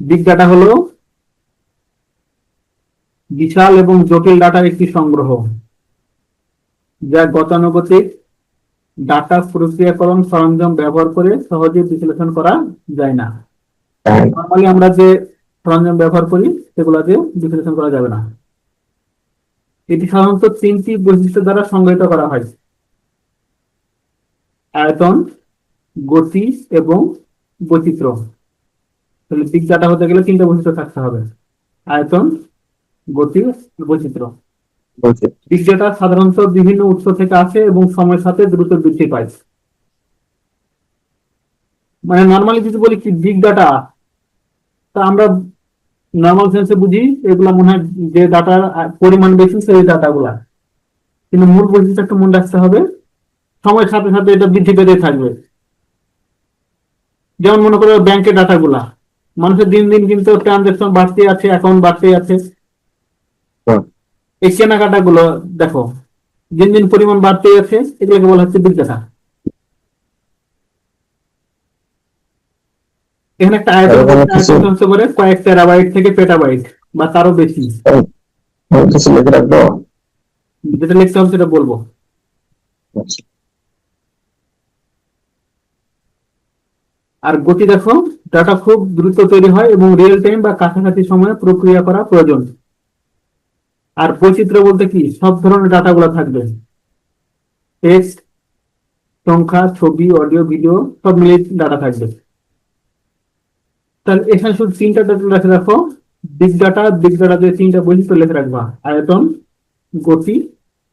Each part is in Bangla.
বিগ ডাটা হলো বিশাল এবং জটিল ডাটার একটি সংগ্রহ, যা গতানুগতিক ডাটা প্রক্রিয়াকরণ সরঞ্জাম ব্যবহার করে সহজে বিশ্লেষণ করা যায় না। নর্মালি আমরা যে সরঞ্জাম ব্যবহার করি সেগুলো দিয়ে বিশ্লেষণ করা যাবে না। এটি সাধারণত তিনটি বৈশিষ্ট্য দ্বারা সংজ্ঞায়িত করা হয়। আয়তন, গতি এবং বৈচিত্র্য। তাহলে ডাটা হতে গেলে তিনটা বৈশিষ্ট্য থাকতে হবে। আয়তন গতি বৈচিত্র্য। ডাটা সাধারণত বিভিন্ন উৎস থেকে আসে এবং সময়ের সাথে দ্রুত বৃদ্ধি পায়। মানে নর্মালি যদি বলি কি বিগ ডাটা তা আমরা নর্মাল সেন্সে বুঝি এগুলা মনে হয় যে ডাটার পরিমাণ বেশি সেই ডাটাগুলা কিন্তু মূল বৈশিষ্ট্য একটা মনে রাখতে হবে সময়ের সাথে সাথে এটা বৃদ্ধি পেতে থাকবে। যেমন মনে করো ব্যাংকের ডাটাগুলা মানুষের দিন দিন কিন্তু ট্রানজাকশন বাড়তে আছে অ্যাকাউন্ট বাড়তে আছে। হুম। এই কেনাকাটা গুলো দেখো দিন দিন পরিমাণ বাড়তেই আছে এগুলোকে বলা হচ্ছে বিগ এখানে একটা আয়তন করে কয়েক টেরাবাইট থেকে পেটাবাইট বা তারও বেশি। কিছু লিখে রাখব? যেটা লিখতে হবে সেটা বলব। আচ্ছা। আর গতি দেখো ডাটা খুব দ্রুত তৈরি হয় এবং রিয়েল টাইম বা কাছাকাছি সময়ে প্রক্রিয়া করা প্রয়োজন। আর বৈচিত্র্য বলতে কি? সব ধরনের ডাটাগুলো থাকবে। টেক্সট সংখ্যা, ছবি অডিও ভিডিও সব মিলিয়ে ডাটা থাকবে। তাহলে এখানে শুধু তিনটা ডাটা লিখে রাখো। বিগ ডাটা বিগ ডাটা দিয়ে তিনটা বৈশিষ্ট্য লিখে রাখবা। আয়তন, গতি,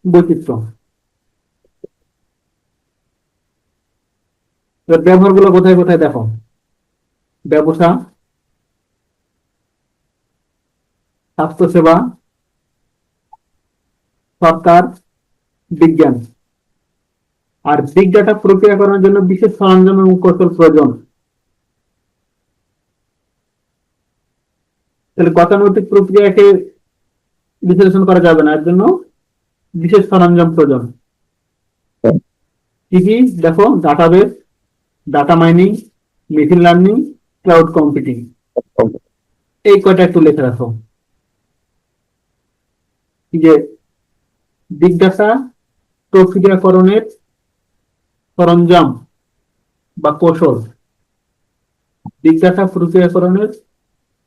বৈচিত্র্য। ব্যবহারগুলো কোথায় কোথায় দেখো। ব্যবসা স্বাস্থ্যসেবা সরকার বিজ্ঞান। আর বিগ ডাটা প্রক্রিয়াকরণের জন্য বিশেষ সরঞ্জাম এবং কৌশল প্রয়োজন। তাহলে গতানুগতিক প্রক্রিয়াকে বিশ্লেষণ করা যাবে না এর জন্য বিশেষ সরঞ্জাম প্রয়োজন। কি কি? দেখো database data mining machine learning cloud computing এই কয়টা একটু লিখে রাখো যে বিগ ডাটা প্রক্রিয়াকরণের সরঞ্জাম বা কৌশল। বিগ ডাটা প্রক্রিয়াকরণের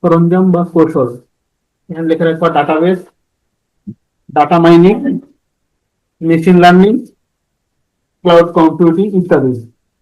সরঞ্জাম বা কৌশল। এখানে লিখে রাখবা database data mining machine learning cloud computing ইত্যাদি।